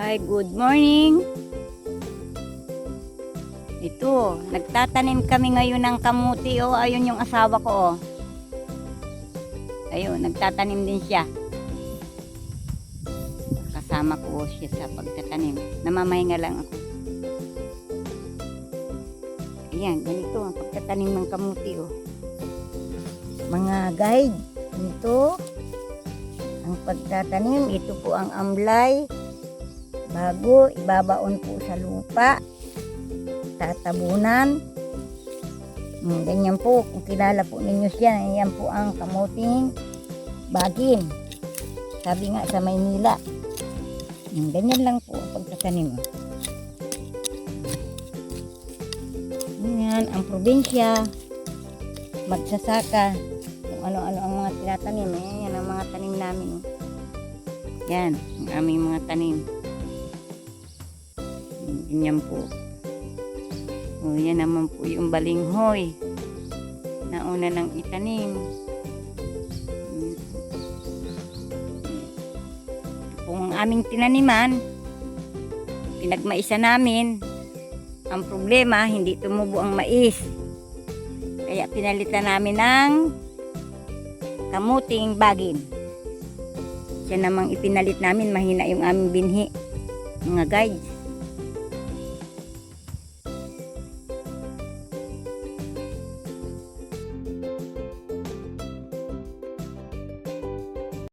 Hi, good morning. Ito, nagtatanim kami ngayon ng kamuti oh. Ayun yung asawa ko oh. Ayun, nagtatanim din siya. Kasama ko oh, siya sa pagtatanim. Namamahinga lang ako. Ayan, ganito ang pagtatanim ng kamuti oh. Mga guide, ito ang pagtatanim. Ito po ang amlay bago ibabaon po sa lupa. Tatabunan. Hmm, ganyan po. Kung kilala po ninyo siya yan po ang kamuting bagin. Sabi nga sa Maynila. Hmm, ganyan lang po ang pagtatanim. Yan ang probinsya. Magsasaka. Kung ano-ano ang mga tinatanim. Eh, yan ang mga tanim namin. Yan ang aming mga tanim Ganyan po. O, yan naman po yung balinghoy. Na una nang itanim. Ito po ang aming tinaniman. Pinagmaisa namin. Ang problema, hindi tumubo ang mais. Kaya pinalitan namin ng kamuting bagin. Siya namang ipinalit namin, mahina yung aming binhi. Mga guides.